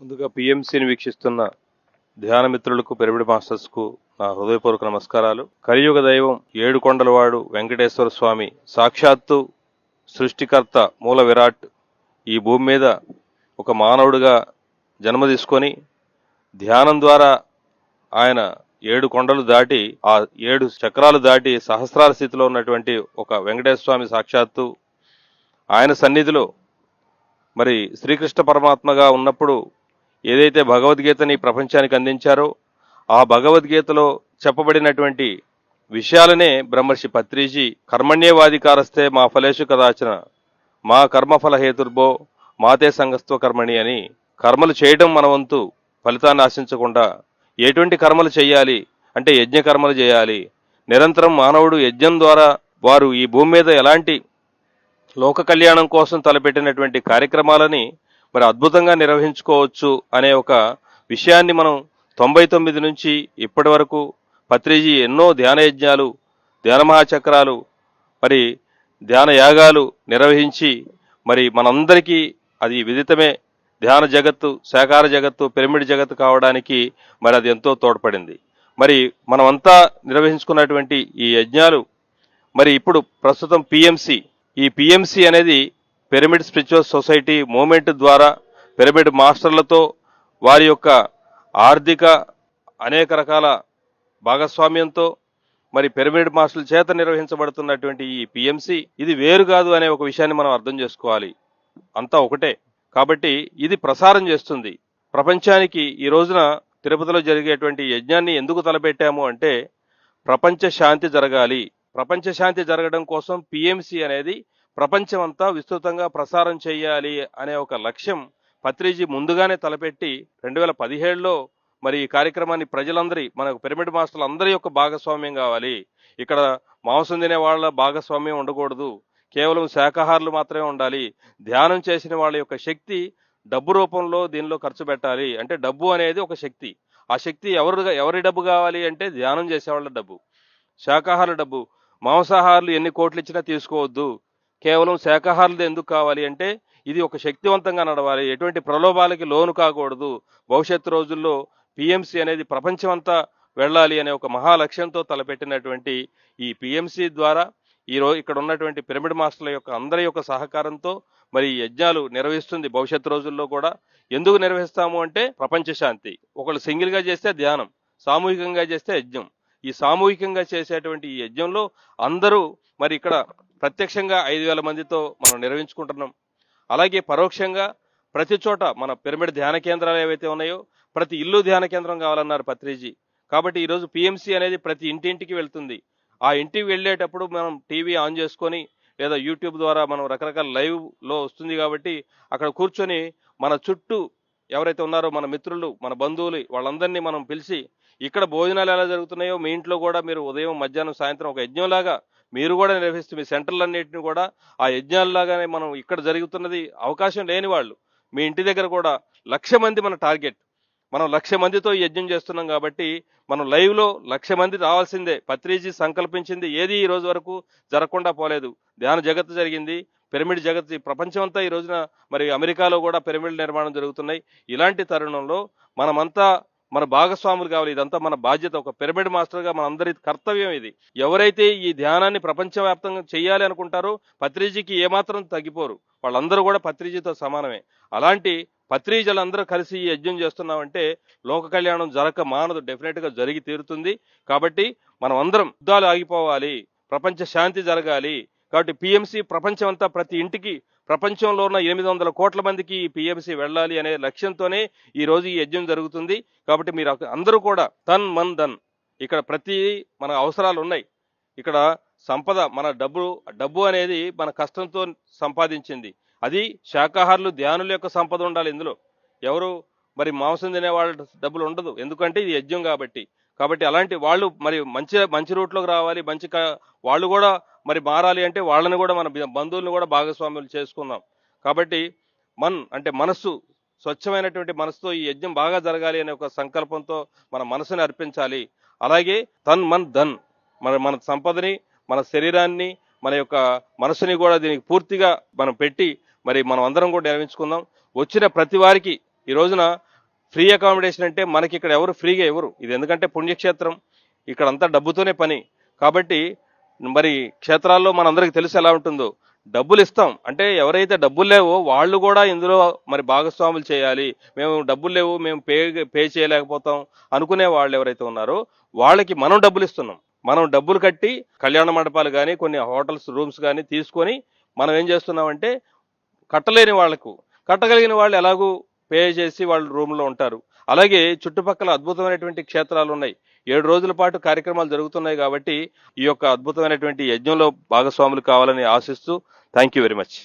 ముందుగా పిఎంసిని వీక్షిస్తున్న ధ్యాన మిత్రులకు మాస్టర్స్కు నా హృదయపూర్వక నమస్కారాలు. కలియుగ దైవం ఏడు కొండలవాడు వెంకటేశ్వర స్వామి సాక్షాత్తు సృష్టికర్త మూల విరాట్ ఈ భూమి మీద ఒక మానవుడిగా జన్మ తీసుకొని ధ్యానం ద్వారా ఆయన ఏడు కొండలు దాటి ఆ ఏడు చక్రాలు దాటి సహస్రాల స్థితిలో ఉన్నటువంటి ఒక వెంకటేశ్వర స్వామి సాక్షాత్తు ఆయన సన్నిధిలో మరి శ్రీకృష్ణ పరమాత్మగా ఉన్నప్పుడు ఏదైతే భగవద్గీతని ప్రపంచానికి అందించారో ఆ భగవద్గీతలో చెప్పబడినటువంటి విషయాలనే బ్రహ్మర్షి పత్రిజీ కర్మణ్యేవాధికారస్తే మా ఫలేషు కదాచన మా కర్మఫల హేతుర్భో మాతే సంగస్త్వ కర్మణి అని కర్మలు చేయడం మన వంతు ఫలితాన్ని ఆశించకుండా ఎటువంటి కర్మలు చేయాలి అంటే యజ్ఞ కర్మలు చేయాలి. నిరంతరం మానవుడు యజ్ఞం ద్వారా వారు ఈ భూమి మీద ఎలాంటి లోక కళ్యాణం కోసం తలపెట్టినటువంటి కార్యక్రమాలని మరి అద్భుతంగా నిర్వహించుకోవచ్చు అనే ఒక విషయాన్ని మనం తొంభై తొమ్మిది నుంచి ఇప్పటి వరకు పత్రిజీ ఎన్నో ధ్యాన యజ్ఞాలు ధ్యాన మహాచక్రాలు మరి ధ్యాన యాగాలు నిర్వహించి మరి మనందరికీ అది విదితమే. ధ్యాన జగత్తు శాకార జగత్తు పిరమిడ్ జగత్తు కావడానికి మరి అది ఎంతో తోడ్పడింది. మరి మనమంతా నిర్వహించుకున్నటువంటి ఈ యజ్ఞాలు మరి ఇప్పుడు ప్రస్తుతం పిఎంసి ఈ పిఎంసి అనేది పిరమిడ్ స్పిరిచువల్ సొసైటీ మూమెంట్ ద్వారా పిరమిడ్ మాస్టర్లతో వారి యొక్క ఆర్థిక అనేక రకాల భాగస్వామ్యంతో మరి పిరమిడ్ మాస్టర్ల చేత నిర్వహించబడుతున్నటువంటి ఈ పిఎంసి ఇది వేరు కాదు అనే ఒక విషయాన్ని మనం అర్థం చేసుకోవాలి. అంతా ఒకటే. కాబట్టి ఇది ప్రసారం చేస్తుంది. ప్రపంచానికి ఈ రోజున తిరుపతిలో జరిగేటువంటి యజ్ఞాన్ని ఎందుకు తలపెట్టాము అంటే ప్రపంచ శాంతి జరగాలి. ప్రపంచ శాంతి జరగడం కోసం పిఎంసి అనేది ప్రపంచమంతా విస్తృతంగా ప్రసారం చేయాలి అనే ఒక లక్ష్యం పత్రిజీ ముందుగానే తలపెట్టి రెండు వేల పదిహేడులో మరి ఈ కార్యక్రమాన్ని ప్రజలందరి మనకు పిరమిడ్ మాస్టర్లు అందరి యొక్క భాగస్వామ్యం కావాలి. ఇక్కడ మాంసం తినే వాళ్ళ భాగస్వామ్యం ఉండకూడదు. కేవలం శాకాహారులు మాత్రమే ఉండాలి. ధ్యానం చేసిన వాళ్ళ యొక్క శక్తి డబ్బు రూపంలో దీనిలో ఖర్చు పెట్టాలి. అంటే డబ్బు అనేది ఒక శక్తి. ఆ శక్తి ఎవరు ఎవరి డబ్బు కావాలి అంటే ధ్యానం చేసేవాళ్ళ డబ్బు. శాకాహార డబ్బు. మాంసాహారులు ఎన్ని కోట్లు ఇచ్చినా తీసుకోవద్దు. కేవలం శాకాహారులు ఎందుకు కావాలి అంటే ఇది ఒక శక్తివంతంగా నడవాలి. ఎటువంటి ప్రలోభాలకి లోను కాకూడదు. భవిష్యత్తు రోజుల్లో పిఎంసి అనేది ప్రపంచమంతా వెళ్ళాలి అనే ఒక మహా లక్ష్యంతో తలపెట్టినటువంటి ఈ పిఎంసి ద్వారా ఈ ఇక్కడ ఉన్నటువంటి పిరమిడ్ మాస్టర్ల యొక్క అందరి యొక్క సహకారంతో మరి ఈ యజ్ఞాలు నిర్వహిస్తుంది భవిష్యత్తు రోజుల్లో కూడా. ఎందుకు నిర్వహిస్తాము అంటే ప్రపంచ శాంతి. ఒకళ్ళు సింగిల్గా చేస్తే ధ్యానం సామూహికంగా చేస్తే యజ్ఞం. ఈ సామూహికంగా చేసేటువంటి ఈ యజ్ఞంలో అందరూ మరి ఇక్కడ ప్రత్యక్షంగా ఐదు వేల మందితో మనం నిర్వహించుకుంటున్నాం. అలాగే పరోక్షంగా ప్రతి చోట మన పిరమిడ్ ధ్యాన కేంద్రాలు ఏవైతే ఉన్నాయో ప్రతి ఇల్లు ధ్యాన కేంద్రం కావాలన్నారు పత్రిజీ. కాబట్టి ఈరోజు పిఎంసి అనేది ప్రతి ఇంటింటికి వెళ్తుంది. ఆ ఇంటికి వెళ్ళేటప్పుడు మనం టీవీ ఆన్ చేసుకొని లేదా యూట్యూబ్ ద్వారా మనం రకరకాల లైవ్లో వస్తుంది కాబట్టి అక్కడ కూర్చొని మన చుట్టూ ఎవరైతే ఉన్నారో మన మిత్రులు మన బంధువులు వాళ్ళందరినీ మనం పిలిచి ఇక్కడ భోజనాలు ఎలా జరుగుతున్నాయో మీ ఇంట్లో కూడా మీరు ఉదయం మధ్యాహ్నం సాయంత్రం ఒక యజ్ఞంలాగా మీరు కూడా నిర్వహిస్తూ మీ సెంటర్లన్నింటినీ కూడా ఆ యజ్ఞాల్లాగానే మనం ఇక్కడ జరుగుతున్నది అవకాశం లేని వాళ్ళు. మీ ఇంటి దగ్గర కూడా లక్ష మంది మన టార్గెట్. మనం లక్ష మందితో ఈ యజ్ఞం చేస్తున్నాం కాబట్టి మనం లైవ్లో లక్ష మంది రావాల్సిందే. పత్రిజీ సంకల్పించింది ఏది ఈ రోజు వరకు జరగకుండా పోలేదు. ధ్యాన జగత్తు జరిగింది. పిరమిడ్ జగత్తు ప్రపంచమంతా ఈ రోజున మరి అమెరికాలో కూడా పిరమిడ్ నిర్మాణం జరుగుతున్నాయి. ఇలాంటి తరుణంలో మనమంతా మన భాగస్వాములు కావాలి. ఇదంతా మన బాధ్యత. ఒక పిరమిడ్ మాస్టర్గా మన అందరి కర్తవ్యం ఇది. ఎవరైతే ఈ ధ్యానాన్ని ప్రపంచవ్యాప్తంగా చేయాలి అనుకుంటారో పత్రిజీకి ఏమాత్రం తగ్గిపోరు. వాళ్ళందరూ కూడా పత్రిజీతో సమానమే. అలాంటి పత్రిజలందరూ కలిసి ఈ యజ్ఞం చేస్తున్నామంటే లోక కళ్యాణం జరగక మానదు. డెఫినెట్గా జరిగి తీరుతుంది. కాబట్టి మనం అందరం యుద్ధాలు ఆగిపోవాలి. ప్రపంచ శాంతి జరగాలి. కాబట్టి పిఎంసి ప్రపంచం అంతా ప్రతి ఇంటికి ప్రపంచంలో ఉన్న ఎనిమిది వందల కోట్ల మందికి ఈ పిఎంసి వెళ్ళాలి అనే లక్ష్యంతోనే ఈ రోజు ఈ యజ్ఞం జరుగుతుంది. కాబట్టి మీరు అందరూ కూడా తన్ మన్ ధన్ ఇక్కడ ప్రతి మన అవసరాలు ఉన్నాయి. ఇక్కడ సంపద మన డబ్బు డబ్బు అనేది మన కష్టంతో సంపాదించింది. అది శాకాహారులు ధ్యానుల యొక్క సంపద ఉండాలి ఇందులో. ఎవరు మరి మాంసం తినే వాళ్ళ డబ్బులు ఉండదు. ఎందుకంటే ఇది యజ్ఞం కాబట్టి. కాబట్టి అలాంటి వాళ్ళు మరి మంచి మంచి రూట్లోకి రావాలి. మంచి వాళ్ళు కూడా మరి మారాలి అంటే వాళ్ళని కూడా మన బంధువులను కూడా భాగస్వాములు చేసుకుందాం. కాబట్టి మన్ అంటే మనస్సు స్వచ్ఛమైనటువంటి మనసుతో ఈ యజ్ఞం బాగా జరగాలి అనే ఒక సంకల్పంతో మన మనసుని అర్పించాలి. అలాగే తన్ మన్ ధన్ మన మన సంపదని మన శరీరాన్ని మన యొక్క మనసుని కూడా దీనికి పూర్తిగా మనం పెట్టి మరి మనం అందరం కూడా నిర్వహించుకుందాం వచ్చిన ప్రతి వారికి ఈ రోజున ఫ్రీ అకామిడేషన్ అంటే మనకి ఇక్కడ ఎవరు ఫ్రీగా ఎవరు ఇది ఎందుకంటే పుణ్యక్షేత్రం. ఇక్కడ అంతా డబ్బుతోనే పని. కాబట్టి మరి క్షేత్రాల్లో మనందరికీ తెలిసి ఎలా ఉంటుందో. డబ్బులు ఇస్తాం. అంటే ఎవరైతే డబ్బులు లేవో వాళ్ళు కూడా ఇందులో మరి భాగస్వాములు చేయాలి. మేము డబ్బులు లేవు మేము పే పే చేయలేకపోతాం అనుకునే వాళ్ళు ఎవరైతే ఉన్నారో వాళ్ళకి మనం డబ్బులు ఇస్తున్నాం. మనం డబ్బులు కట్టి కళ్యాణ మండపాలు కానీ కొన్ని హోటల్స్ రూమ్స్ కానీ తీసుకొని మనం ఏం చేస్తున్నామంటే కట్టలేని వాళ్ళకు కట్టగలిగిన వాళ్ళు ఎలాగూ పే చేసి వాళ్ళు రూమ్లో ఉంటారు. అలాగే చుట్టుపక్కల అద్భుతమైనటువంటి క్షేత్రాలు ఉన్నాయి ఏడు రోజుల పాటు కార్యక్రమాలు జరుగుతున్నాయి కాబట్టి ఈ యొక్క అద్భుతమైనటువంటి యజ్ఞంలో భాగస్వాములు కావాలని ఆశిస్తూ థ్యాంక్ యూ వెరీ మచ్.